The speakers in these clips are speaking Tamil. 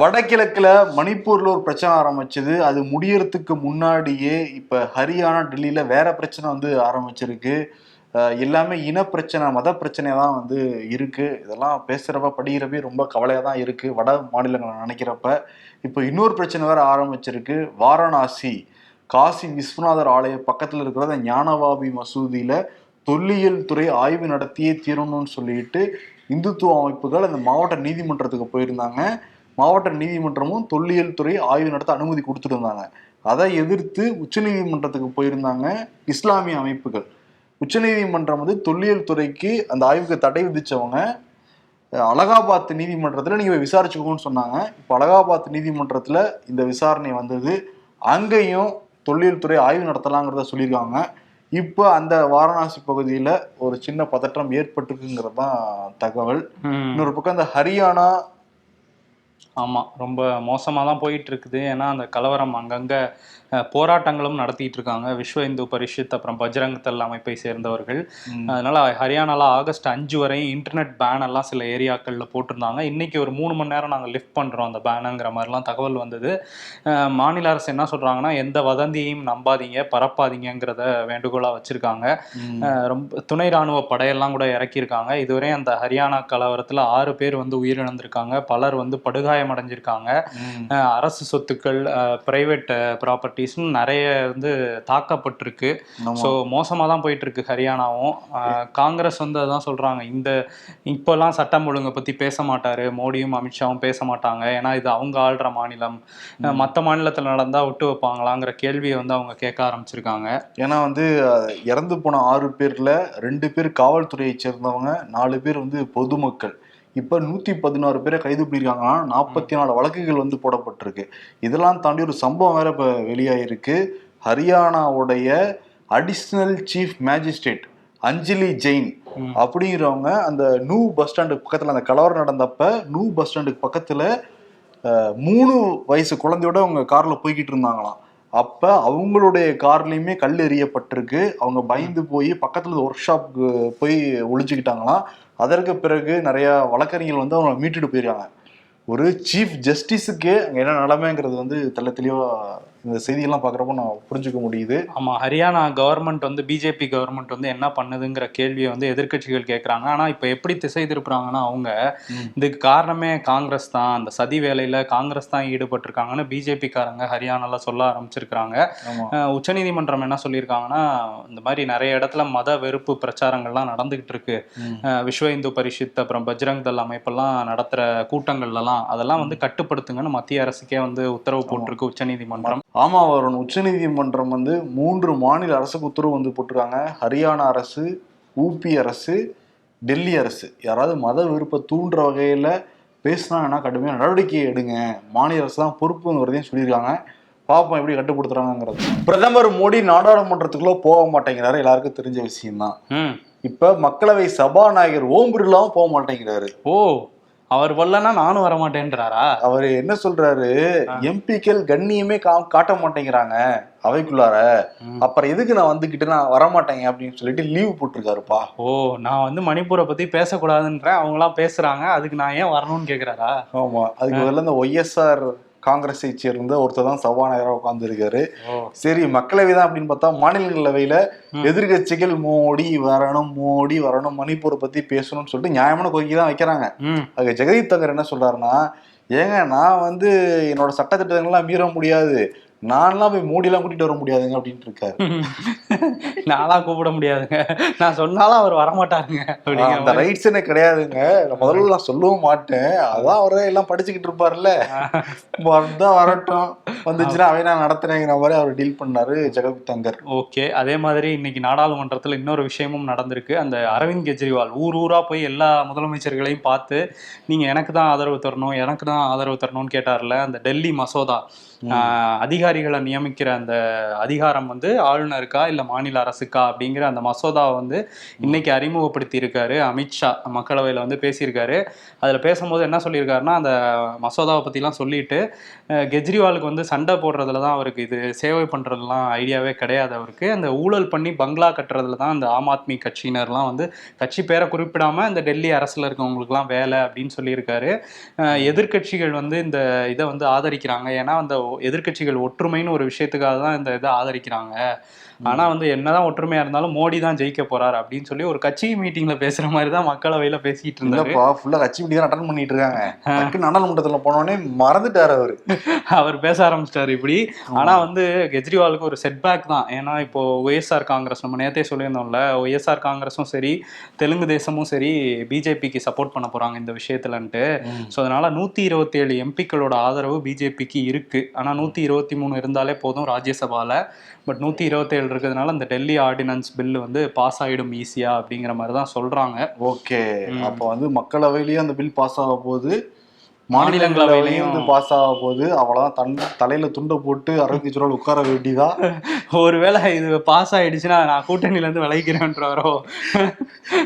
வடகிழக்கில் மணிப்பூரில் ஒரு பிரச்சனை ஆரம்பிச்சது. அது முடியறதுக்கு முன்னாடியே இப்போ ஹரியானா டெல்லியில் வேற பிரச்சனை வந்து ஆரம்பிச்சிருக்கு. எல்லாமே இன பிரச்சனை மத பிரச்சனை தான் வந்து இருக்குது இதெல்லாம் பேசுகிறப்ப படிக்கிறப்ப ரொம்ப கவலையாக தான் இருக்குது வட மாநிலங்களை நினைக்கிறப்ப. இப்போ இன்னொரு பிரச்சனை வேறு ஆரம்பிச்சிருக்கு. வாரணாசி காசி விஸ்வநாதர் ஆலய பக்கத்தில் இருக்கிற ஞானவாபி மசூதியில் தொல்லியல் துறை ஆய்வு நடத்தியே தீரணும்னு சொல்லிட்டு இந்துத்துவ அமைப்புகள் அந்த மாவட்ட நீதிமன்றத்துக்கு போயிருந்தாங்க. மாவட்ட நீதிமன்றமும் தொல்லியல் துறை ஆய்வு நடத்த அனுமதி கொடுத்துருந்தாங்க. அதை எதிர்த்து உச்சநீதிமன்றத்துக்கு போயிருந்தாங்க இஸ்லாமிய அமைப்புகள். உச்சநீதிமன்றம் வந்து தொல்லியல் துறைக்கு அந்த ஆய்வுக்கு தடை விதிச்சவங்க அஹ், அலகாபாத் நீதிமன்றத்தில் நீங்க போய் விசாரிச்சுக்கோன்னு சொன்னாங்க. இப்போ அலகாபாத் நீதிமன்றத்துல இந்த விசாரணை வந்தது. அங்கேயும் தொல்லியல் துறை ஆய்வு நடத்தலாங்கிறத சொல்லியிருக்காங்க. இப்போ அந்த வாரணாசி பகுதியில ஒரு சின்ன பதற்றம் ஏற்பட்டிருக்குங்கிறது தான் தகவல். இன்னொரு பக்கம் இந்த ஹரியானா ஆமாம் ரொம்ப மோசமாக தான் போயிட்டு இருக்குது. ஏன்னா அந்த கலவரம் அங்கங்கே போராட்டங்களும் நடத்திட்டு இருக்காங்க விஸ்வ இந்து பரிஷத் அப்புறம் பஜ்ரங் தள் அமைப்பை சேர்ந்தவர்கள். அதனால ஹரியானால ஆகஸ்ட் அஞ்சு வரையும் இன்டர்நெட் பேன் எல்லாம் சில ஏரியாக்கள்ல போட்டிருந்தாங்க. இன்னைக்கு ஒரு மூணு மணி நேரம் நாங்க லிஃப்ட் பண்றோம் அந்த பேனுங்கிற மாதிரிலாம் தகவல் வந்தது. மாநில அரசு என்ன சொல்றாங்கன்னா எந்த வதந்தியையும் நம்பாதீங்க பரப்பாதீங்கிறத வேண்டுகோளா வச்சிருக்காங்க. ரொம்ப துணை ராணுவ படையெல்லாம் கூட இறக்கியிருக்காங்க. இதுவரை அந்த ஹரியானா கலவரத்துல ஆறு பேர் வந்து உயிரிழந்திருக்காங்க. பலர் வந்து படுகாயம் அடைஞ்சிருக்காங்க அரசு சொத்துக்கள் பிரைவேட் ப்ராப்பர்ட்டிஸ்னு நிறைய வந்து தாக்கப்பட்டிருக்கு. ஸோ மோசமாக தான் போயிட்டு இருக்கு ஹரியானாவும் காங்கிரஸ் வந்து அதான் சொல்றாங்க இந்த இப்போல்லாம் சட்டம் ஒழுங்கை பத்தி பேச மாட்டாரு. மோடியும் அமித்ஷாவும் பேச மாட்டாங்க. ஏன்னா இது அவங்க ஆள்ற மாநிலம். மற்ற மாநிலத்தில் நடந்தா விட்டு வைப்பாங்களாங்கிற கேள்வியை வந்து அவங்க கேட்க ஆரம்பிச்சிருக்காங்க. ஏன்னா வந்து இறந்து போன ஆறு பேர்ல ரெண்டு பேர் காவல்துறையை சேர்ந்தவங்க நாலு பேர் வந்து பொதுமக்கள். இப்ப நூத்தி பதினாறு பேரை கைது பண்ணியிருக்காங்கன்னா நாற்பத்தி நாலு வழக்குகள் வந்து போடப்பட்டிருக்கு. இதெல்லாம் தாண்டி ஒரு சம்பவம் வேற இப்ப வெளியாயிருக்கு. ஹரியானாவுடைய additional chief magistrate Anjali Jain. அப்படிங்கிறவங்க அந்த நூ பஸ் ஸ்டாண்டுக்கு பக்கத்துல அந்த கலவரம் நடந்தப்ப நூ பஸ் ஸ்டாண்டுக்கு பக்கத்துல மூணு வயசு குழந்தையோட அவங்க கார்ல போய்கிட்டு இருந்தாங்களாம். அப்ப அவங்களுடைய கார்லயுமே கல் எறியப்பட்டிருக்கு அவங்க பயந்து போய் பக்கத்துல ஒர்க் ஷாப்புக்கு போய் ஒளிஞ்சுக்கிட்டாங்களாம். அதற்கு பிறகு நிறைய வழக்கறிஞர்கள் வந்து அவங்களை மீட்டுட்டு போயிருக்காங்க. ஒரு சீஃப் ஜஸ்டிஸுக்கே அங்கே என்ன நிலைமைங்கிறது வந்து தெள்ள தெளிவாக இந்த செய்தியெல்லாம் பாக்குறப்ப நான் புரிஞ்சுக்க முடியுது. ஆமா ஹரியானா கவர்மெண்ட் வந்து பிஜேபி கவர்மெண்ட் வந்து என்ன பண்ணுதுங்கிற கேள்வியை வந்து எதிர்க்கட்சிகள் கேட்குறாங்க ஆனா இப்போ எப்படி திசை திருப்புறாங்கன்னா அவங்க. இதுக்கு காரணமே காங்கிரஸ் தான். அந்த சதி வேலையில காங்கிரஸ் தான் ஈடுபட்டிருக்காங்கன்னு பிஜேபி காரங்க ஹரியானால சொல்ல அஹ் உச்சநீதிமன்றம் என்ன சொல்லியிருக்காங்கன்னா இந்த மாதிரி நிறைய இடத்துல மத வெறுப்பு பிரச்சாரங்கள்லாம் நடந்துகிட்டு இருக்கு. விஸ்வ இந்து பரிஷத் அப்புறம் பஜ்ரங் தள் அமைப்பெல்லாம் நடத்துற கூட்டங்கள்லாம் அதெல்லாம் வந்து கட்டுப்படுத்துங்கன்னு மத்திய அரசுக்கே வந்து உத்தரவு போட்டிருக்கு உச்சநீதிமன்றம். ஆமா வருண். உச்சநீதிமன்றம் வந்து மூன்று மாநில அரசுக்கு உத்தரவு வந்து போட்டிருக்காங்க. ஹரியானா அரசு ஊபி அரசு டெல்லி அரசு. யாராவது மத விருப்ப தூண்டுற வகையில பேசினாங்கன்னா கடுமையான நடவடிக்கை எடுங்க. மாநில அரசு தான் பொறுப்புங்கிறதையும் சொல்லியிருக்காங்க. பாப்போம் எப்படி கட்டுப்படுத்துறாங்கிறது பிரதமர் மோடி நாடாளுமன்றத்துக்குள்ள போக மாட்டேங்கிறாரு. எல்லாருக்கும் தெரிஞ்ச விஷயம்தான். இப்ப மக்களவை சபாநாயகர் ஓம் பிர்லாவும் போக மாட்டேங்கிறாரு. ஓ. அவர் வரலன்னா நானும் வர மாட்டேன்றாரா அவர் என்ன சொல்றாரு? எம்பிக்கள் கண்ணியமே காட்ட மாட்டேங்கிறாங்க அவைக்குள்ளார. அப்புறம் எதுக்கு நான் வந்துகிட்டு நான் வரமாட்டேங்க அப்படின்னு சொல்லிட்டு லீவ் போட்டிருக்காருப்பா. ஓ நான் வந்து மணிப்பூரை பத்தி பேசக்கூடாதுன்றேன் அவங்களாம் பேசுறாங்க அதுக்கு நான் ஏன் வரணும்னு கேக்குறாரா? ஆமா அதுக்கு பதிலா இந்த ஒய்எஸ்ஆர் காங்கிரஸை சேர்ந்த ஒருத்தர் தான் சபாநாயகராக உட்கார்ந்துருக்காரு. சரி மக்களவை தான் அப்படின்னு பார்த்தா மாநிலங்களவையில எதிர்கட்சிகள் மோடி வரணும் மோடி வரணும் மணிப்பூரை பத்தி பேசணும்னு சொல்லிட்டு நியாயமான கோரிக்கை தான் வைக்கிறாங்க. அதுக்கு ஜெகதீப் தங்கர் என்ன சொல்றாருன்னா ஏங்க நான் வந்து என்னோட சட்டத்திட்டங்கள்லாம் மீற முடியாது. நான்லாம் போய் மோடிலாம் கூட்டிட்டு வர முடியாதுங்க அப்படின்ட்டு இருக்காரு. நான்லாம் கூப்பிட முடியாதுங்க. நான் சொன்னாலும் அவர் வரமாட்டாருங்க. அப்படிங்கிற அந்த மாதிரி. ரைட்ஸ் எனக்கு கிடையாதுங்க. முதல்ல நான் சொல்லவும் மாட்டேன். அதான் அவரே எல்லாம் படிச்சுக்கிட்டு இருப்பார்ல வந்தா வரட்டும். வந்துச்சுன்னா அவை நான் நடத்துறேங்கிற மாதிரி அவர் டீல் பண்ணாரு ஜெகதீப் தங்கர் ஓகே. அதே மாதிரி இன்னைக்கு நாடாளுமன்றத்தில் இன்னொரு விஷயமும் நடந்திருக்கு. அந்த அரவிந்த் கெஜ்ரிவால் ஊர் ஊரா போய் எல்லா முதலமைச்சர்களையும் பார்த்து நீங்க எனக்கு தான் ஆதரவு தரணும் எனக்கு தான் ஆதரவு தரணும்னு கேட்டார்ல அந்த டெல்லி மசோதா. அதிகாரிகளை நியமிக்கிற அந்த அதிகாரம் வந்து ஆளுநருக்கா இல்லை மாநில அரசுக்கா அப்படிங்கிற அந்த மசோதாவை வந்து இன்னைக்கு அறிமுகப்படுத்தி இருக்காரு அமித்ஷா மக்களவையில் வந்து பேசியிருக்காரு. அதில் பேசும்போது என்ன சொல்லியிருக்காருன்னா அந்த மசோதாவை பற்றிலாம் சொல்லிட்டு கெஜ்ரிவாலுக்கு வந்து சண்டை போடுறதுல தான் அவருக்கு இது சேவை பண்ணுறதுலாம் ஐடியாவே கிடையாது அவருக்கு. அந்த ஊழல் பண்ணி பங்களா கட்டுறதுல தான் அந்த ஆம் ஆத்மி கட்சியினர்லாம் வந்து கட்சி பேரை குறிப்பிடாம இந்த டெல்லி அரசுல இருக்கவங்களுக்குலாம் வேலை அப்படின்னு சொல்லியிருக்காரு. எதிர்கட்சிகள் எதிர்க்கட்சிகள் வந்து இந்த இதை வந்து ஆதரிக்கிறாங்க. ஏன்னா அந்த எதிர்கட்சிகள் எதிர்க்கட்சிகள் ஒற்றுமைன்னு ஒரு விஷயத்துக்காக தான் இந்த இதை ஆதரிக்கிறாங்க. ஆனா வந்து என்னதான் ஒற்றுமையா இருந்தாலும் மோடி தான் ஜெயிக்க போறாரு அப்படின்னு சொல்லி ஒரு கட்சி மீட்டிங்ல பேசுற மாதிரி தான் மக்களவையில பேசிட்டு இருந்தாரு. ஃபுல்லா கட்சி மீட்டிங் தான் அட்டன் பண்ணிட்டு இருக்காங்க. நாடாளுமன்றத்துல போனோடனே மறந்துட்டாரு அவரு. அவர் பேச ஆரம்பிச்சிட்டாரு இப்படி. ஆனா வந்து கெஜ்ரிவாலுக்கு ஒரு செட்பேக் தான். ஏன்னா இப்போ ஒய்எஸ்ஆர் காங்கிரஸ் நம்ம நேத்தே சொல்லியிருந்தோம்ல ஒய்எஸ்ஆர் காங்கிரஸும் சரி தெலுங்கு தேசமும் சரி பிஜேபிக்கு சப்போர்ட் பண்ண போறாங்க இந்த விஷயத்துலன்ட்டு. ஸோ அதனால நூத்தி இருபத்தி ஏழு எம்பிக்களோட ஆதரவு பிஜேபிக்கு இருக்கு. ஆனா நூத்தி இருபத்தி மூணு இருந்தாலே போதும் ராஜ்யசபால. பட் நூத்தி இருபத்தேழு இருக்கிறதுனால இந்த டெல்லி ஆர்டினன்ஸ் பில் வந்து பாஸ் ஆயிடும் ஈஸியா அப்படிங்கிற மாதிரி தான் சொல்றாங்க. ஓகே. அப்ப வந்து மக்களவையிலயும் அந்த பில் பாஸ் ஆக போகுது. மாநிலங்களவையிலயும் வந்து பாஸ் ஆக போகுது. அவ்வளவுதான். தன் தலையில துண்டை போட்டு அறுபத்தி ரூபாய் உட்கார வேண்டியதா? ஒருவேளை இது பாஸ் ஆயிடுச்சுன்னா நான் கூட்டணியில இருந்து விளைக்கிறேன்றாரோ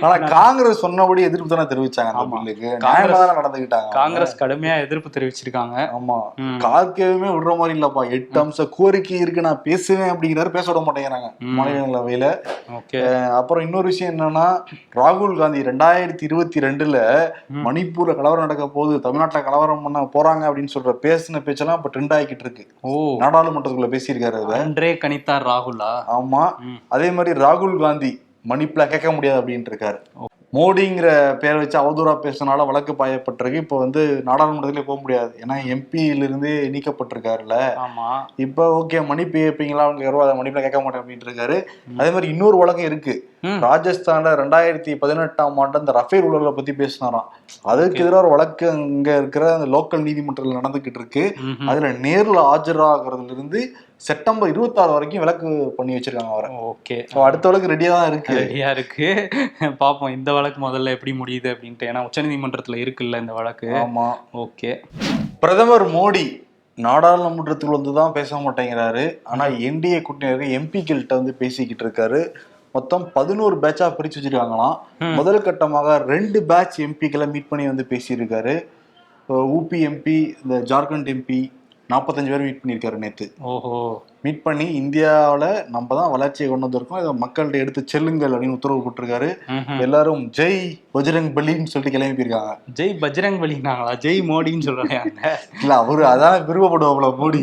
ஆனா காங்கிரஸ் சொன்னபடி எதிர்ப்பு தானே தெரிவிச்சாங்க அந்த. பில்லுக்கு காங்கிரஸ்- கடுமையா எதிர்ப்பு தெரிவிச்சிருக்காங்க. ஆமா. காக்கவே விடுற மாதிரி இல்லப்பா. எட்டு அம்ச கோரிக்கை இருக்கு. நான் பேசுவேன் அப்படிங்கிறாரு பேச விட மாட்டேங்கிறாங்க. மாநிலங்களவையில. அப்புறம் இன்னொரு விஷயம் என்னன்னா ராகுல் காந்தி ரெண்டாயிரத்தி இருபத்தி ரெண்டுல. மணிப்பூர்ல கலவரம் நடக்க போகுது. தமிழ்நாட்டுல கலவரம் பண்ண போறாங்க அப்படின்னு சொல்ற பேசின பேச்செல்லாம் இப்ப ட்ரெண்ட் ஆகிக்கிட்டு இருக்கு. ஓ. நாடாளுமன்றத்துக்குள்ள பேசியிருக்காரு அன்றே கணித்தார் ராகுலா? ஆமா. அதே மாதிரி ராகுல் காந்தி மணிப்புல கேட்க முடியாது அப்படின்ட்டு இருக்காரு. மோடிங்கிற பேரை வச்சு அவதூறா பேசினால வழக்கு பாயப்பட்டிருக்கு. இப்போ வந்து நாடாளுமன்றத்திலே போக முடியாது. ஏன்னா எம்பியில இருந்து நீக்கப்பட்டிருக்காருல்ல. ஆமா. இப்போ ஓகே மன்னிப்பு கேட்பீங்களா அவங்க யாரோ அதை மன்னிப்புல கேட்க மாட்டேன் அப்படின்ட்டு இருக்காரு அதே மாதிரி இன்னொரு வழக்கம் இருக்கு. ராஜஸ்தான்ல ரெண்டாயிரத்தி பதினெட்டாம் ஆண்டு அந்த ரஃபேல் ஊழலை பத்தி பேசினாராம். அதுக்கு எதிராக ஒரு வழக்கு அங்க இருக்கிற அந்த லோக்கல் நீதிமன்றத்தில் நடந்துகிட்டு இருக்கு. அதுல நேர்ல ஆஜராகிறதுல இருந்து செப்டம்பர் இருபத்தாறு வரைக்கும் விலக்கு பண்ணி வச்சிருக்காங்க அவரை. ஓகே. So, அடுத்த வழக்கு ரெடியா தான் இருக்கு. ரெடியா இருக்கு. பாப்போம் இந்த வழக்கு முதல்ல எப்படி முடியுது அப்படின்ட்டு. ஏன்னா உச்சநீதிமன்றத்துல இருக்குல்ல இந்த வழக்கு ஆமா. ஓகே. பிரதமர் மோடி நாடாளுமன்றத்துக்கு வந்து தான் பேச மாட்டேங்கிறாரு. ஆனா என்டிஏ கூட்டணி எம்பிக்கள்கிட்ட வந்து பேசிக்கிட்டு இருக்காரு. மொத்தம் பதினோரு பேட்சா பிரிச்சு வச்சிருக்காங்களாம். முதல் கட்டமாக ரெண்டு பேட்ச் எம்பிக்களை மீட் பண்ணி வந்து பேசியிருக்காரு. ஊபி எம்பி இந்த ஜார்க்கண்ட் எம்பி நாற்பத்தஞ்சு பேர் மீட் பண்ணியிருக்காரு நேற்று ஓஹோ. மீட் பண்ணி இந்தியாவில் நம்ம தான் வளர்ச்சியை கொண்டு வந்திருக்கோம். இதை மக்கள்கிட்ட எடுத்து செல்லுங்கள் அப்படின்னு உத்தரவு போட்டிருக்காரு. எல்லாரும் ஜெய் பஜ்ரங் பலின்னு சொல்லிட்டு கிளம்பி போயிருக்காங்க. ஜெய் பஜ்ரங் பலினாங்களா ஜெய் மோடின்னு சொல்றாங்க. இல்ல அவரு அதான் விருப்பப்படுவாப்ல மோடி.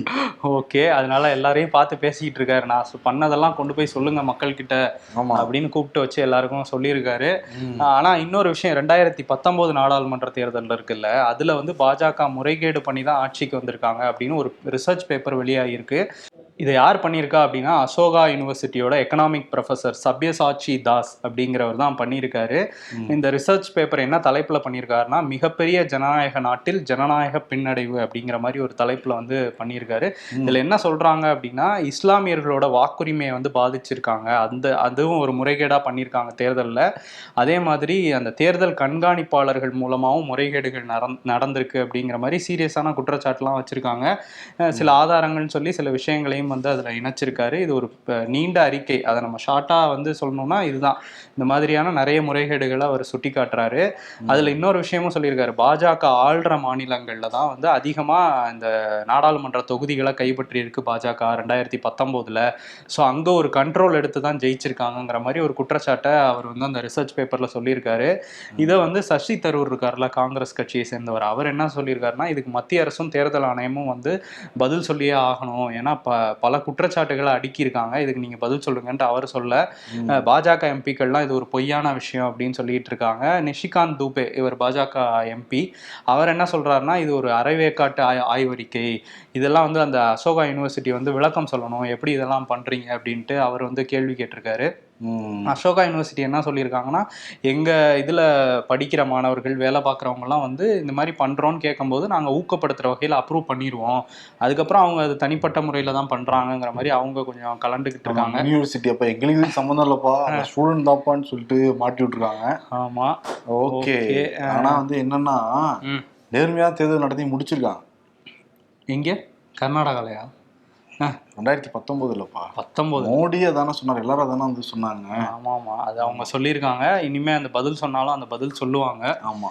ஓகே அதனால எல்லாரையும் பார்த்து பேசிக்கிட்டு இருக்காரு. நான் பண்ணதெல்லாம் கொண்டு போய் சொல்லுங்க மக்கள் கிட்ட அப்படின்னு கூப்பிட்டு வச்சு எல்லாருக்கும் சொல்லியிருக்காரு. ஆனா இன்னொரு விஷயம் ரெண்டாயிரத்தி பத்தொன்பது நாடாளுமன்ற தேர்தல் இருக்குல்ல அதுல வந்து பாஜக முறைகேடு பண்ணி தான் ஆட்சிக்கு வந்திருக்காங்க அப்படின்னு ஒரு ரிசர்ச் பேப்பர் வெளியாகிருக்கு இதை யார் பண்ணியிருக்கா அப்படின்னா அசோகா யூனிவர்சிட்டியோட எக்கனாமிக் ப்ரொஃபசர் சப்யசாச்சி தாஸ் அப்படிங்கிறவர் தான் பண்ணியிருக்காரு. இந்த ரிசர்ச் பேப்பர் என்ன தலைப்புல பண்ணியிருக்காருன்னா மிகப்பெரிய ஜனநாயக நாட்டில் ஜனநாயக பின்னடைவு அப்படிங்கிற மாதிரி ஒரு தலைப்புல வந்து பண்ணியிருக்காரு. இதுல என்ன சொல்றாங்க அப்படின்னா இஸ்லாமியர்களோட வாக்குரிமையை வந்து பாதிச்சிருக்காங்க. அந்த அதுவும் ஒரு முறைகேடா பண்ணியிருக்காங்க தேர்தல்ல. அதே மாதிரி அந்த தேர்தல் கண்காணிப்பாளர்கள் மூலமாகவும் முறைகேடுகள் நடந் நடந்திருக்கு அப்படிங்கிற மாதிரி சீரியஸான குற்றச்சாட்டுலாம் வச்சிருக்காங்க. சில ஆதாரங்கள்னு சொல்லி சில விஷயங்களையும் வந்து அதுல இணைச்சிருக்காரு. இது ஒரு நீண்ட அறிக்கை. அதை நம்ம ஷார்ட்டா வந்து சொல்லணும்னா இதுதான். இந்த மாதிரியான நிறைய முறைகேடுகளை அவர் சுட்டி காட்டுறாரு அதுல இன்னொரு விஷயமும் சொல்லியிருக்காரு. பாஜக ஆள்ற மாநிலங்கள்ல தான் வந்து அதிகமா இந்த நாடாளுமன்ற தொகுதிகளை கைப்பற்றி இருக்கு பாஜக ரெண்டாயிரத்தி பத்தொன்பதுல ஸோ அங்க ஒரு கண்ட்ரோல் எடுத்து தான் ஜெயிச்சிருக்காங்கங்கிற மாதிரி ஒரு குற்றச்சாட்டை அவர் வந்து அந்த ரிசர்ச் பேப்பர்ல சொல்லியிருக்காரு. இதை வந்து சசி தரூர் இருக்கார்ல காங்கிரஸ் கட்சியை சேர்ந்தவர். அவர் என்ன சொல்லியிருக்காருன்னா இதுக்கு மத்திய அரசும் தேர்தல் ஆணையமும் வந்து பதில் சொல்லியே ஆகணும். ஏன்னா ப பல குற்றச்சாட்டுகளை அடுக்கியிருக்காங்க. இதுக்கு நீங்க பதில் சொல்லுங்கன்ட்டு அவர் சொல்ல பாஜக எம்பிக்கள்லாம் இது ஒரு பொய்யான விஷயம் அப்படின்னு சொல்லிட்டு இருக்காங்க. நிஷிகாந்த் தூபே இவர் பாஜக எம்பி. அவர் என்ன சொல்றாருன்னா இது ஒரு அரைவேக்காட்டு ஆய் ஆய்வறிக்கை. இதெல்லாம் வந்து அந்த அசோகா யூனிவர்சிட்டி வந்து விளக்கம் சொல்லணும். எப்படி இதெல்லாம் பண்றீங்க அப்படின்ட்டு அவர் வந்து கேள்வி கேட்டிருக்காரு. அசோகா யூனிவர்சிட்டி என்ன சொல்லியிருக்காங்கன்னா எங்க இதுல படிக்கிற மாணவர்கள் வேலை பார்க்குறவங்க எல்லாம் வந்து இந்த மாதிரி பண்றோம்னு கேட்கும்போது நாங்க ஊக்கப்படுத்துற வகையில் அப்ரூவ் பண்ணிடுவோம் அதுக்கப்புறம் அவங்க அது தனிப்பட்ட முறையில தான் பண்றாங்கங்கிற மாதிரி அவங்க கொஞ்சம் கலந்துக்கிட்டு இருக்காங்க. யூனிவர்சிட்டி அப்ப எங்களுக்கு சம்மந்தம் இல்லப்பா. ஸ்டூடெண்ட் தான்ப்பான்னு சொல்லிட்டு மாட்டி விட்டுருக்காங்க. ஆமா. ஓகே. Okay. ஆனா வந்து என்னன்னா ம். நேர்மையா தேர்தல் நடத்தி முடிச்சிருக்காங்க. எங்க? கர்நாடகாலயா? ரெண்டாயிரத்தி பத்தொன்பதுலப்பா பத்தொன்பது மோடியே தானே சொன்னார் எல்லாரும் தானே வந்து சொன்னாங்க. ஆமா ஆமா அது அவங்க சொல்லியிருக்காங்க. இனிமே அந்த பதில் சொன்னாலும் அந்த பதில் சொல்லுவாங்க. ஆமா.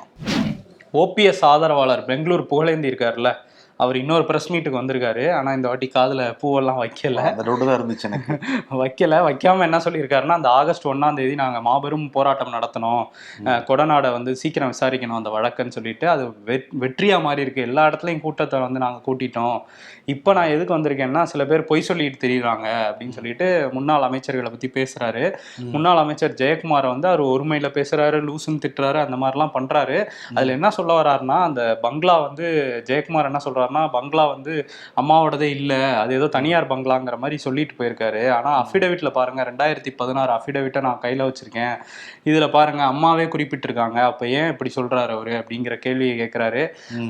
ஓபிஎஸ் ஆதரவாளர் பெங்களூர் புகழேந்தி இருக்காருல்ல அவர் இன்னொரு பிரஸ் மீட்டுக்கு வந்திருக்காரு. ஆனா இந்த வாட்டி காதுல பூவெல்லாம் வைக்கல. அந்த தான் இருந்துச்சு எனக்கு. வைக்கல. வைக்காம என்ன சொல்லியிருக்காருன்னா அந்த ஆகஸ்ட் ஒண்ணாம் தேதி நாங்க மாபெரும் போராட்டம் நடத்தணும். கொடநாடை வந்து சீக்கிரம் விசாரிக்கணும் அந்த வழக்குன்னு சொல்லிட்டு அது வெ- வெற்றியா மாறி இருக்கு. எல்லா இடத்துலயும் கூட்டத்தை வந்து நாங்க கூட்டிட்டோம். இப்போ நான் எதுக்கு வந்திருக்கேன்னா சில பேர் பொய் சொல்லிட்டு தெரியுறாங்க அப்படின்னு சொல்லிட்டு முன்னாள் அமைச்சர்களை பத்தி பேசுறாரு. முன்னாள் அமைச்சர் ஜெயக்குமார் வந்து அவர் ஒருமையில பேசுறாரு லூசுன்னு திட்டுறாரு அந்த மாதிரிலாம் பண்றாரு. அதுல என்ன சொல்ல வர்றாருன்னா அந்த பங்களா வந்து ஜெயக்குமார் என்ன சொல்றாருன்னா பங்களா வந்து அம்மாவோடதே இல்ல. அது ஏதோ தனியார் பங்களாங்கிற மாதிரி சொல்லிட்டு போயிருக்காரு. ஆனா அஃபிடவிட்ல பாருங்க ரெண்டாயிரத்தி பதினாறு அஃபிடவிட்டை நான் கையில வச்சிருக்கேன். இதுல பாருங்க அம்மாவே குறிப்பிட்டிருக்காங்க. அப்ப ஏன் இப்படி சொல்றாரு அவரு அப்படிங்கிற கேள்வியை கேட்கிறாரு.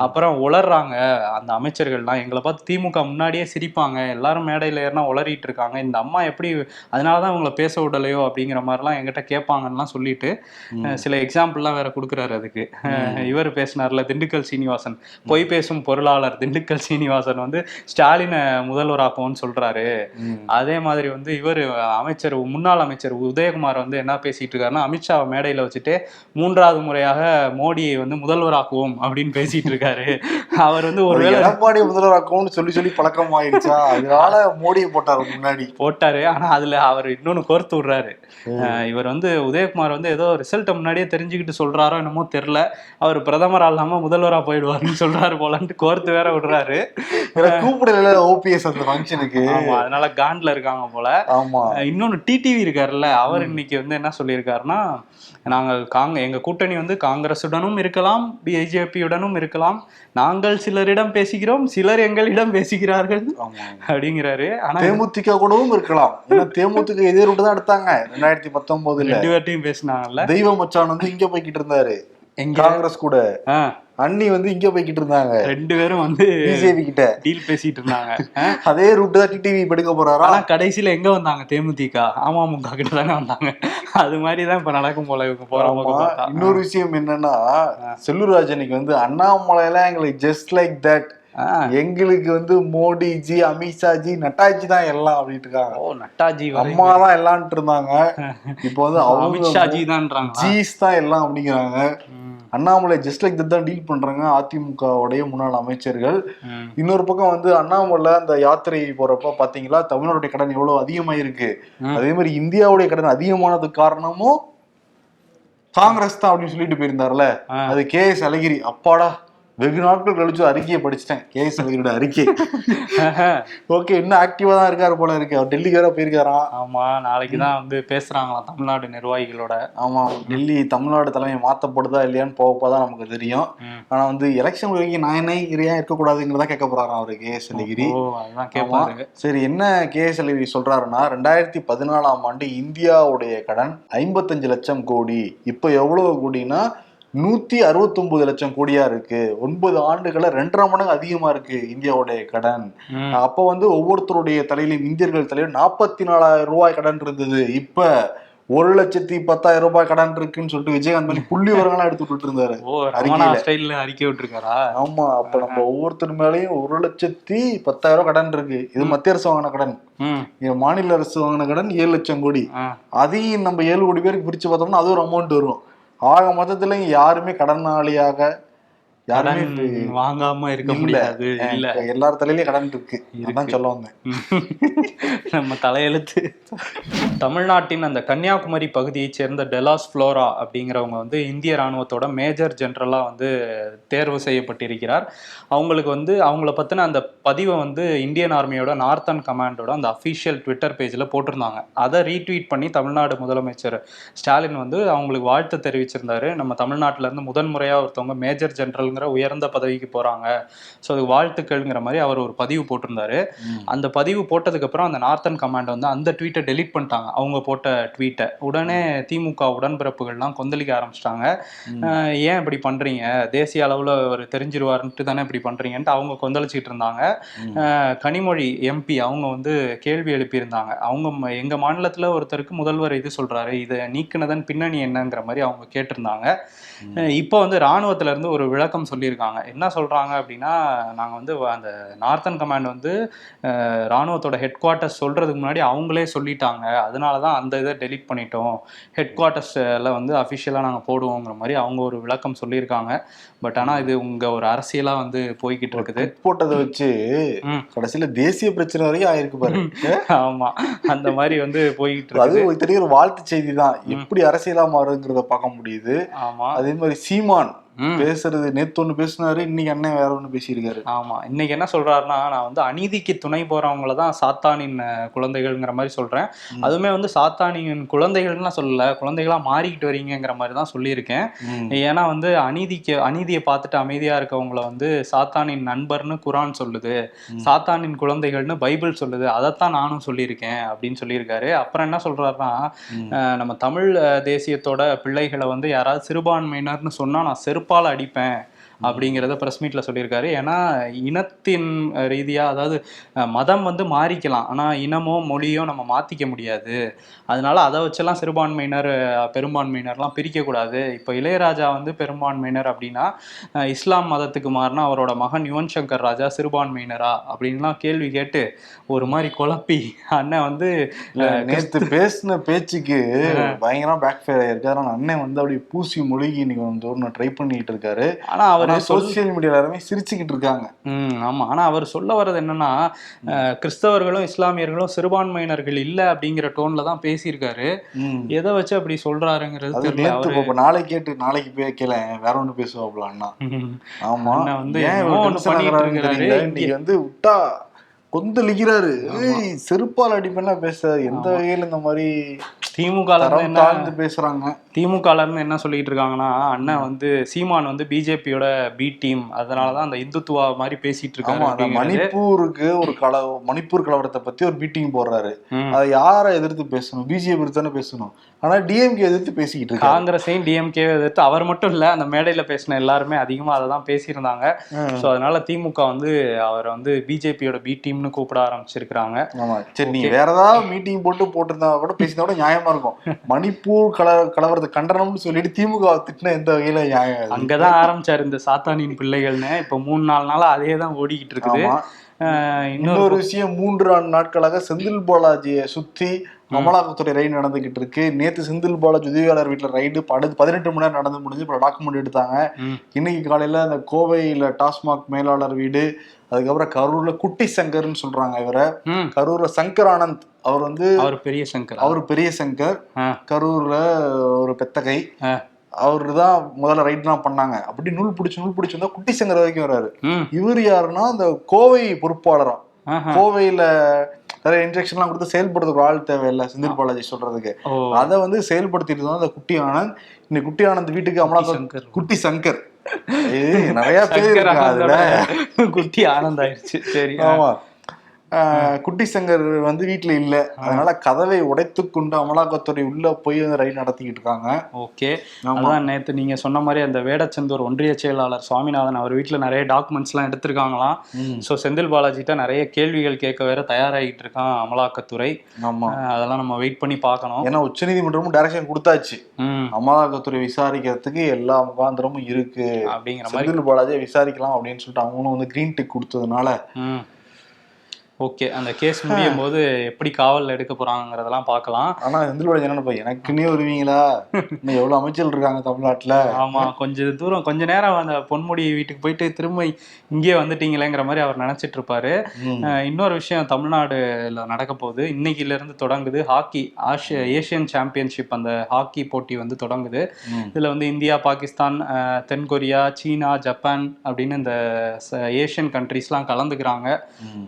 அப்புறம் உளர்றாங்க அந்த அமைச்சர்கள்லாம். எங்களை பார்த்து திமுக முன்னாடியே சிரிப்பாங்க. எல்லாரும் மேடையில ஏறினா உளறிட்டு இருக்காங்க. இந்த அம்மா எப்படி அதனாலதான் இவங்களை பேச விடலையோ அப்படிங்கிற மாதிரிலாம் என்கிட்ட கேட்பாங்கலாம் சொல்லிட்டு சில எக்ஸாம்பிள்லாம் வேற கொடுக்குறாரு அதுக்கு. இவர் பேசினார்ல திண்டுக்கல் சீனிவாசன். பொய் பேசும் பொருளாளர் திண்டுக்கல் சீனிவாசன் வந்து ஸ்டாலினை முதல்வராக்குவோம்னு சொல்றாரு. அதே மாதிரி வந்து இவர் அமைச்சர் முன்னாள் அமைச்சர் உதயகுமார் வந்து என்ன பேசிட்டு இருக்காருன்னா அமித்ஷா மேடையில வச்சுட்டு மூன்றாவது முறையாக மோடியை வந்து முதல்வராக்குவோம் அப்படின்னு பேசிட்டு இருக்காரு. அவர் வந்து ஒரு எடப்பாடி முதல்வராக்கும்னு சொல்லி சொல்லி பழக்கம் ஆயிடுச்சா? அதனால மோடியை போட்டாரு முன்னாடி. போட்டாரு. ஆனா அதுல அவர் இன்னொன்னு கோர்த்து விடுறாரு. இவர் வந்து உதயகுமார் வந்து ஏதோ ரிசல்ட்டை முன்னாடியே தெரிஞ்சுக்கிட்டு சொல்றாரோ என்னமோ தெரியல. அவர் பிரதமரா இல்லாம முதல்வரா போயிடுவாருன்னு சொல்றாரு போலன்ட்டு கோர்த்து வேற விடுறாரு. கூப்பிடல ஓபிஎஸ் அந்த ஃபங்க்ஷனுக்கு ஆமா அதனால காண்ட்ல இருக்காங்க போல. ஆமா. இன்னொன்னு டிடிவி இருக்காருல்ல அவர் இன்னைக்கு வந்து என்ன சொல்லியிருக்காருன்னா நாங்கள் காங்க எங்க கூட்டணி வந்து காங்கிரசுடனும் இருக்கலாம் பிஜேபியுடனும் இருக்கலாம். நாங்கள் சிலரிடம் பேசுகிறோம் சிலர் எங்களிடம் பேசுகிறார்கள் அப்படிங்கிறாரு. ஆனா தேமுதிக கூடவும் இருக்கலாம். ஏன்னா தேமுதிக இதே ரூட்டு தான் எடுத்தாங்க ரெண்டாயிரத்தி பத்தொன்பதுல ரெண்டு பேர்ட்டையும் பேசினாங்கல்ல. தெய்வ மச்சான் வந்து இங்க போய்கிட்டு இருந்தாரு. எங்க? காங்கிரஸ் கூட. அண்ணி வந்து இங்க போய்கிட்டு இருந்தாங்க. ரெண்டு பேரும் வந்து பிஜேபி கிட்ட. டீல் பேசிட்டு இருந்தாங்க. அதே ரூட் தான் டிடிவி எடுக்க போறாரா? ஆனா கடைசியில எங்க வந்தாங்க? தேமுதிக. அமமுக கிட்ட தானே வந்தாங்க. அது மாதிரிதான் இப்ப நடக்கும் போல இவங்க போறவங்க இன்னொரு விஷயம் என்னன்னா செல்லூர்ராஜனுக்கு வந்து அண்ணாமலை எல்லாம் எங்களுக்கு ஜஸ்ட் லைக் தட் எங்களுக்கு வந்து மோடிஜி அமித்ஷாஜி நட்டாஜி தான் எல்லாம் அப்படின்ட்டு இருக்காங்க. ஓ நட்டாஜி அம்மா தான் எல்லான்ட்டு இருந்தாங்க. இப்போ வந்து அவங்க அமித்ஷாஜி தான்றாங்க ஜீஸ் தான் எல்லாம் அப்படிங்கிறாங்க. அண்ணாமலை ஜஸ்ட் லைக் தான் டீல் பண்றாங்க. அதிமுகவுடைய முன்னாள் அமைச்சர்கள். இன்னொரு பக்கம் வந்து அண்ணாமலை அந்த யாத்திரை போறப்ப பாத்தீங்களா தமிழ்நாட்டுடைய கடன் எவ்வளவு அதிகமாயிருக்கு. அதே மாதிரி இந்தியாவுடைய கடன் அதிகமானதுக்கு காரணமும் காங்கிரஸ் தான் அப்படின்னு சொல்லிட்டு போயிருந்தாருல. அது கே எஸ் அழகிரி. அப்பாடா. வெகு நாட்கள் கழிச்சு அறிக்கையை படிச்சிட்டேன். கே. எஸ். அழகிரியோட அறிக்கை. ஓகே இன்னும் ஆக்டிவா தான் இருக்காரு போல இருக்கு. அவர் டெல்லிக்கு வேற போயிருக்காராம். ஆமா நாளைக்கு தான் வந்து பேசுறாங்களாம் தமிழ்நாடு நிர்வாகிகளோட. ஆமா டெல்லி தமிழ்நாடு தலைமை மாத்தப்படுதா இல்லையான்னு போக போக தான் நமக்கு தெரியும். ஆனா வந்து எலெக்ஷன் வரைக்கும் நான் என்ன ஏன் இருக்கக்கூடாதுங்கிறதா கேட்க போறாராம் அவரு கே. எஸ். அழகிரி. கேட்பாரு சரி என்ன கே. எஸ். அழகிரி சொல்றாருன்னா ரெண்டாயிரத்தி பதினாலாம் ஆண்டு இந்தியாவுடைய கடன் ஐம்பத்தஞ்சு லட்சம் கோடி. இப்போ எவ்வளவு கோடினா நூத்தி அறுபத்தொன்பது லட்சம் கோடியா இருக்கு. ஒன்பது ஆண்டுகள ரெண்டரை மடங்கு அதிகமா இருக்கு இந்தியாவுடைய கடன். அப்ப வந்து ஒவ்வொருத்தருடைய தலையிலும் இந்தியர்கள் தலையிலும் நாற்பத்தி நாலாயிரம் ரூபாய் கடன் இருந்தது. இப்ப ஒரு லட்சத்தி பத்தாயிரம் ரூபாய் கடன் இருக்குன்னு சொல்லிட்டு விஜயகாந்த் மாதிரி புள்ளி எடுத்து விட்டுட்டு இருந்தாரு. ஸ்டைல்ல அறிக்கை விட்டுருக்காரா? ஆமா அப்ப நம்ம ஒவ்வொருத்தர் மேலயும் ஒரு லட்சத்தி பத்தாயிரம் ரூபாய் கடன் இருக்கு. இது மத்திய அரசு வாங்கின கடன். மாநில அரசு வாங்கின கடன் ஏழு லட்சம் கோடி. அதையும் நம்ம ஏழு கோடி பேருக்கு பிரிச்சு பார்த்தோம்னா அது ஒரு அமௌண்ட் வரும். ஆக மொத்தத்துல யாருமே கடனாளியாக யாருமே வாங்காம இருக்க. முடியாது இல்ல. எல்லார் தலையிலயும் கடன் இருக்கு. இருக்கு. சொல்ல வந்தேன். நம்ம தலையெழுத்து. தமிழ்நாட்டின் அந்த கன்னியாகுமரி பகுதியைச் சேர்ந்த டெலாஸ் ஃப்ளோரா அப்படிங்கிறவங்க வந்து இந்திய ராணுவத்தோட மேஜர் ஜெனரலாக வந்து தேர்வு செய்யப்பட்டிருக்கிறார். அவங்களுக்கு வந்து அவங்கள பற்றின அந்த பதிவை வந்து இந்தியன் ஆர்மியோட நார்த்தன் கமாண்டோட அந்த அஃபிஷியல் ட்விட்டர் பேஜில் போட்டிருந்தாங்க. அதை ரீட்வீட் பண்ணி தமிழ்நாடு முதலமைச்சர் ஸ்டாலின் வந்து அவங்களுக்கு வாழ்த்து தெரிவிச்சிருந்தாரு. நம்ம தமிழ்நாட்டுல இருந்து முதன்முறையாக ஒருத்தவங்க மேஜர் ஜெனரல்ங்கிற உயர்ந்த பதவிக்கு போகிறாங்க ஸோ அதுக்கு வாழ்த்துக்கள்ங்கிற மாதிரி அவர் ஒரு பதிவு போட்டிருந்தாரு. அந்த பதிவு போட்டதுக்கு அப்புறம் அந்த நார்த்தன் கமாண்ட் வந்து அந்த ட்வீட்டை டெலீட் பண்ணிட்டாங்க. அவங்க போட்ட ட்வீட்டை உடனே திமுக உடன்பிறப்புகள்லாம் கொந்தளிக்க ஆரம்பிச்சிட்டாங்க. ஏன் இப்படி பண்றீங்க? தேசிய அளவுல ஒரு தெரிஞ்சிருவாருன்ட்டு தானே இப்படி பண்றீங்கன்ட்டு அவங்க கொந்தளிச்சிட்டு இருந்தாங்க. கனிமொழி எம்பி அவங்க வந்து கேள்வி எழுப்பியிருந்தாங்க. அவங்க எங்க மாநிலத்துல ஒருத்தருக்கு முதல்வர் இது சொல்றாரு. இதை நீக்கினதன் பின்னணி என்னங்கிற மாதிரி அவங்க கேட்டிருந்தாங்க. இப்போ வந்து ராணுவத்துல இருந்து ஒரு விளக்கம் விளக்கம் சொல்லியிருக்காங்க. என்ன சொல்றாங்க அப்படின்னா நாங்க வந்து அந்த நார்த்தன் கமாண்ட் வந்து அஹ், ராணுவத்தோட ஹெட் குவார்ட்டர்ஸ் சொல்றதுக்கு முன்னாடி அவங்களே சொல்லிட்டாங்க. அதனால தான் அந்த இதை டெலீட் பண்ணிட்டோம். ஹெட் குவார்ட்டர்ஸில் வந்து அஃபிஷியலாக நாங்கள் போடுவோங்கிற மாதிரி அவங்க ஒரு விளக்கம் சொல்லியிருக்காங்க. பட் ஆனால் இது உங்க ஒரு அரசியலா வந்து போய்கிட்டு இருக்குது. போட்டதை வச்சு. கடைசியில தேசிய பிரச்சனை வரைக்கும் ஆயிருக்கு பாரு. ஆமா. அந்த மாதிரி வந்து போய்கிட்டு அது இருக்குது. ஒரு வாழ்த்து செய்தி தான். எப்படி அரசியலா மாறுங்கிறத பார்க்க முடியுது. ஆமா. அதே மாதிரி சீமான். பேசுறது நேத்து ஒண்ணு பேசினாரு இன்னைக்கு அண்ணன் வேற ஒண்ணு பேசியிருக்காரு. ஆமா. இன்னைக்கு என்ன சொல்றாருன்னா நான் வந்து அநீதிக்கு துணை போறவங்கள தான் சாத்தானின் குழந்தைகள்ங்கிற மாதிரி சொல்றேன். அதுவுமே வந்து சாத்தானின் குழந்தைகள்லாம் சொல்லல குழந்தைகளா மாறிக்கிட்டு வரீங்கங்கிற மாதிரி தான் சொல்லியிருக்கேன். ஏன்னா வந்து அநீதிக்கு அநீதியை பார்த்துட்டு அமைதியா இருக்கவங்கள வந்து சாத்தானின் நண்பர்னு குரான் சொல்லுது. சாத்தானின் குழந்தைகள்னு பைபிள் சொல்லுது. அதைத்தான் நானும் சொல்லியிருக்கேன் அப்படின்னு சொல்லியிருக்காரு. அப்புறம் என்ன சொல்றாருன்னா நம்ம தமிழ் தேசியத்தோட பிள்ளைகளை வந்து யாராவது சிறுபான்மையினர்னு சொன்னா நான் செருப்பால் அடிப்பேன். அப்படிங்கிறத ப்ரெஸ் மீட்டில் சொல்லியிருக்காரு. ஏன்னா இனத்தின் அஹ், ரீதியா அதாவது மதம் வந்து மாறிக்கலாம். ஆனா இனமோ மொழியோ நம்ம மாத்திக்க முடியாது. அதனால அதை வச்செல்லாம் சிறுபான்மையினர் பெரும்பான்மையினர்லாம் பிரிக்கக்கூடாது. இப்போ இளையராஜா வந்து பெரும்பான்மையினர் அப்படின்னா இஸ்லாம் மதத்துக்கு மாறினா அவரோட மகன் யுவன் சங்கர் ராஜா சிறுபான்மையினரா? அப்படின்லாம் கேள்வி கேட்டு ஒரு மாதிரி குழப்பி அண்ணன் வந்து நேத்து பேசின பேச்சுக்கு பயங்கரமா பேக் ஃபயர் ஆயிருக்கு அதனால அண்ணன் வந்து அப்படியே பூசி மொழிகி இன்னைக்கு வந்து ட்ரை பண்ணிட்டு இருக்காரு. ஆனா அவர் ஆனா சோசியல் மீடியால எல்லாருமே சிரிச்சுக்கிட்டு இருக்காங்க. ம் ஆமா. ஆனா அவர் சொல்ல வர்றது என்னன்னா கிறிஸ்தவர்களும் இஸ்லாமியர்களும் சிறுபான்மையினர்கள் இல்ல அப்படிங்கிற டோன்ல தான் பேசியிருக்காரு. எதை வச்சு அப்படி சொல்றாருங்கிறது தெரியல. அவரு நாளைக்கு கேட்டு நாளைக்கு போய் கேள வேற ஒண்ணு பேசுவாப்ல அண்ணா. ம். ஆமா. வந்து. இன்னைக்கு வந்து விட்டா கொந்தளிக்கிறாரு செருப்பால் அடிப்பேன்னா பேச எந்த வகையில இந்த மாதிரி திமுக தாழ்ந்து பேசுறாங்க? திமுக ல இருந்து என்ன சொல்லிட்டு இருக்காங்கன்னா அண்ணன் வந்து சீமான் வந்து பிஜேபியோட பி டீம் அதனாலதான் அந்த இந்துத்துவா மாதிரி பேசிட்டு அப்படிங்கிறது. மணிப்பூருக்கு ஒரு கல மணிப்பூர் கலவரத்தை பத்தி ஒரு மீட்டிங் போடுறாரு. அதை யாரை எதிர்த்து பேசணும்? பிஜேபி தானே பேசணும். ஆனா டிஎம்கே எதிர்த்து பேசிக்கிட்டு இருக்காங்க காங்கிரஸையும் டிஎம்கே எதிர்த்து அவர் மட்டும் இல்ல அந்த மேடையில பேசின எல்லாருமே அதிகமா அதை தான் பேசியிருந்தாங்க. சோ அதனால திமுக வந்து அவரை வந்து பிஜேபியோட பி டீம்னு கூப்பிட ஆரம்பிச்சிருக்கிறாங்க. சரி நீங்க வேற ஏதாவது மீட்டிங் போட்டு போட்டிருந்தா கூட பேசினா கூட நியாயமா இருக்கும். மணிப்பூர் கல கலவரத்தை கண்டனம்னு சொல்லிட்டு திமுக திட்டின எந்த வகையில அது? அங்கதான் ஆரம்பிச்சாரு இந்த சாத்தானின் பிள்ளைகள்னு. இப்ப மூணு நாலு நாளா அதே தான் ஓடிக்கிட்டு இருக்குது. இன்னொரு விஷயம் மூன்று நாட்களாக செந்தில் பாலாஜியை சுத்தி அமலாக்கத்துறை ரைடு நடந்துகிட்டு இருக்கு நேத்து செந்தில் பாலாஜி உதவியாளர் வீட்டுல ரைடு அடுத்து பதினெட்டு மணி நேரம் நடந்து முடிஞ்சு இப்போ டாக்குமெண்ட் எடுத்தாங்க. இன்னைக்கு காலையில அந்த கோவையில டாஸ்மாக் மேலாளர் வீடு அதுக்கப்புறம் கரூர்ல குட்டி சங்கர்னு சொல்றாங்க இவரை. கரூர்ல சங்கர் ஆனந்த். அவர் வந்து அவர் பெரிய சங்கர்? அவர் பெரிய சங்கர். கரூர்ல ஒரு பெத்தகை. அவரு தான் முதல்ல ரைட்லாம் பண்ணாங்க. அப்படி நூல் பிடிச்சு நூல் பிடிச்சு வந்தா குட்டி சங்கர் வரைக்கும் வராரு. இவர் யாருன்னா அந்த கோவை பொறுப்பாளராம். ஆஹா. கோவையில நிறைய இன்ஜெக்ஷன்லாம் கொடுத்து செயல்படுறதுக்கு ஆள் தேவையில்ல செந்தில் பாலாஜி சொல்றதுக்கு. அதை வந்து செயல்படுத்திட்டு தான் அந்த குட்டி ஆனந்த். இந்த குட்டி ஆனந்த் வீட்டுக்கு சங்கர். குட்டி சங்கர். நிறைய பேர் குட்டி ஆனந்த் ஆயிடுச்சு. சரி ஆமா. குட்டி சங்கர் வந்து வீட்டுல இல்ல. அதனால கதவை உடைத்து கொண்டு அமலாக்கத்துறை உள்ள போய் ரைடு நடத்திக்கிட்டு இருக்காங்க. ஓகே. அதான் நேத்து நீங்க சொன்ன மாதிரி அந்த வேடச்சந்தூர் ஒன்றிய செயலாளர் சுவாமிநாதன் அவர் வீட்டுல நிறைய டாக்குமெண்ட்ஸ் எல்லாம் எடுத்திருக்காங்களாம். சோ செந்தில் பாலாஜிட்ட நிறைய கேள்விகள் கேட்க வேற தயாராகிட்டு இருக்கான் அமலாக்கத்துறை. ஆமா. அதெல்லாம் நம்ம வெயிட் பண்ணி பார்க்கணும். ஏன்னா உச்சநீதிமன்றமும் டைரக்ஷன் கொடுத்தாச்சு. அமலாக்கத்துறை விசாரிக்கிறதுக்கு எல்லா முகாந்திரமும் இருக்கு. அப்படிங்கிற மாதிரி செந்தில் பாலாஜியை விசாரிக்கலாம் அப்படின்னு சொல்லிட்டு அவங்களும் வந்து கிரீன் டிக் கொடுத்ததுனால ஓகே அந்த கேஸ் முடியும் போது எப்படி காவல்ல எடுக்க போறாங்கிறதெல்லாம் பார்க்கலாம். ஆனா செந்தில் பாலாஜி என்ன நினைப்பா எனக்குன்னே வருவீங்களா? இன்னும் எவ்வளவு அமைச்சர்கள் இருக்காங்க தமிழ்நாட்டுல? ஆமா கொஞ்ச தூரம் கொஞ்ச நேரம் அந்த பொன்முடி வீட்டுக்கு போயிட்டு திரும்ப இங்கே வந்துட்டீங்களேங்கிற மாதிரி அவர் நினைச்சிட்டு இருப்பாரு. இன்னொரு விஷயம் தமிழ்நாடுல நடக்க போகுது. இன்னைக்குல இருந்து தொடங்குது ஹாக்கி ஆசிய ஏசியன் சாம்பியன்ஷிப் அந்த ஹாக்கி போட்டி வந்து தொடங்குது. இதுல வந்து இந்தியா பாகிஸ்தான் அஹ், தென் கொரியா சீனா ஜப்பான் அப்படின்னு இந்த ஏசியன் கண்ட்ரீஸ்லாம் கலந்துக்கிறாங்க.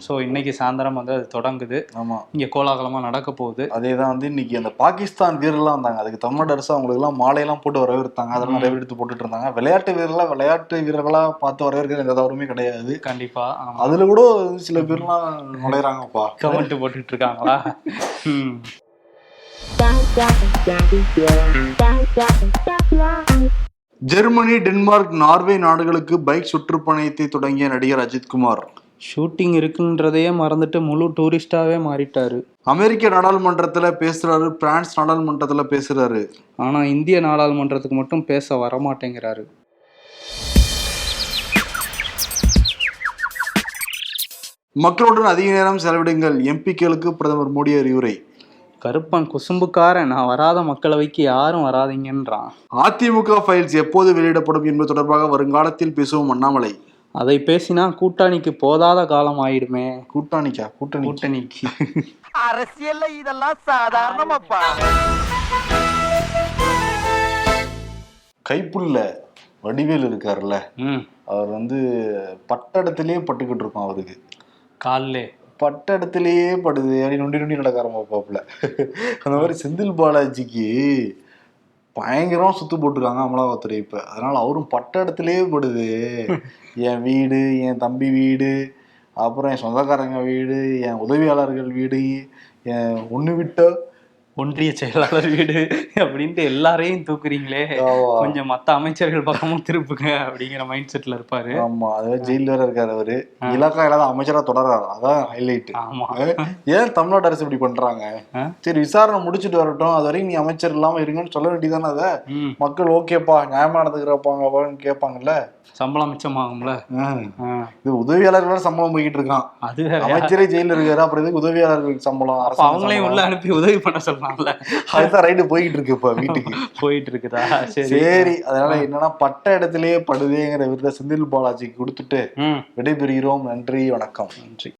ஸோ இன்னைக்கு சாயந்தரம் வந்து அது தொடங்குது. ஆமா. இங்க கோலாகலமா நடக்க போகுது. அதேதான் வந்து இன்னைக்கு அந்த பாகிஸ்தான் வீரர்லாம் வந்தாங்க. அதுக்கு தமிழ்நாடு அரசு அவங்களுக்கு எல்லாம் மாலையெல்லாம் போட்டு வரவேற்றாங்க. அதெல்லாம் நிறைய எடுத்து போட்டுட்டு இருந்தாங்க. விளையாட்டு வீரர்களா விளையாட்டு வீரர்களா பார்த்து வரவேற்கிற எந்த தவறுமே கிடையாது. கண்டிப்பா. அதுல கூட சில பேர்லாம் நுழையிறாங்கப்பா. கமெண்ட் போட்டுட்டு இருக்காங்களா. ஜெர்மனி டென்மார்க் நார்வே நாடுகளுக்கு பைக் சுற்றுப்பயணத்தை தொடங்கிய நடிகர் அஜித்குமார் ஷூட்டிங் இருக்குன்றதையே மறந்துட்டு முழு டூரிஸ்டாவே மாறிட்டாரு. அமெரிக்க நாடாளுமன்றத்துல பேசுறாரு பிரான்ஸ் நாடாளுமன்றத்துல பேசுறாரு. ஆனா இந்திய நாடாளுமன்றத்துக்கு மட்டும் பேச வரமாட்டேங்கிறாரு. மக்களுடன் அதிக நேரம் செலவிடுங்கள். எம்பிக்களுக்கு பிரதமர் மோடி அறிவுரை. கருப்பன் குசும்புக்காரன் நான் வராத மக்களவைக்கு யாரும் வராதிங்கன்றான். அதிமுக ஃபைல்ஸ் எப்போது வெளியிடப்படும் என்பது தொடர்பாக வருங்காலத்தில் பேசுவோம் அண்ணாமலை. அதை பேசினா கூட்டணிக்கு போதாத காலம் ஆயிடுமே. கூட்டாணிக்கா? கூட்டணி. கூட்டணிக்கு. அரசியல்ல இதெல்லாம் சாதாரணமாப்பா. கைப்புள்ள வடிவேல் இருக்காருல்ல ம். அவர் வந்து பட்டடத்திலேயே பட்டுக்கிட்டு இருக்கும் அவருக்கு. கால்லே. பட்டடத்திலேயே படுது. அப்படி நொண்டி நொண்டி நடக்க ஆரம்பிப்பாப்புல. அந்த மாதிரி செந்தில் பாலாஜிக்கு பயங்கரமா சுத்து போட்டிருக்காங்க அமலாக்கத்துறை இப்ப. அதனால அவரும் பட்ட இடத்துலயே படுது என் வீடு என் தம்பி வீடு அப்புறம் என் சொந்தக்காரங்க வீடு என் உதவியாளர்கள் வீடு என் ஒண்ணு விட்ட ஒன்றிய செயலாளர் வீடு அப்படின்ட்டு எல்லாரையும் தூக்குறீங்களே. கொஞ்சம் மத்த அமைச்சர்கள் பக்கமும் திருப்புங்க அப்படிங்கிற மைண்ட் செட்ல இருப்பாரு. ஆமா அதாவது ஜெயில வேற இருக்காரு அவரு. இலாக்கா இல்லாத அமைச்சரா தொடர்றாரு. அதான் ஹைலைட் ஆமா. ஏன் தமிழ்நாடு அரசு இப்படி பண்றாங்க? சரி விசாரணை முடிச்சிட்டு வரட்டும். அது வரைக்கும் நீ அமைச்சர் இல்லாம இருங்கன்னு சொல்ல வேண்டியதானே அதை? மக்கள் ஓகேப்பா நியாயமா நடந்துக்கிறப்பாங்க கேட்பாங்கல்ல சம்பளம் மிச்சமாகும்ல. இது உதவியாளர்கள் சம்பளம் போய்கிட்டு இருக்கான். அது அமைச்சரே ஜெயில இருக்காரு அப்புறம் இதுக்கு உதவியாளர்களுக்கு சம்பளம் அவங்களையும் உள்ள. அனுப்பி உதவி பண்ண சொல்லலாம்ல அதுதான் ரைடு போய்கிட்டு இருக்கு இப்ப வீட்டுக்கு. போயிட்டு இருக்குதா? சரி. அதனால என்னன்னா பட்ட இடத்திலேயே படுதேங்கிற விருதை செந்தில் பாலாஜிக்கு கொடுத்துட்டு விடைபெறுகிறோம். நன்றி வணக்கம். நன்றி.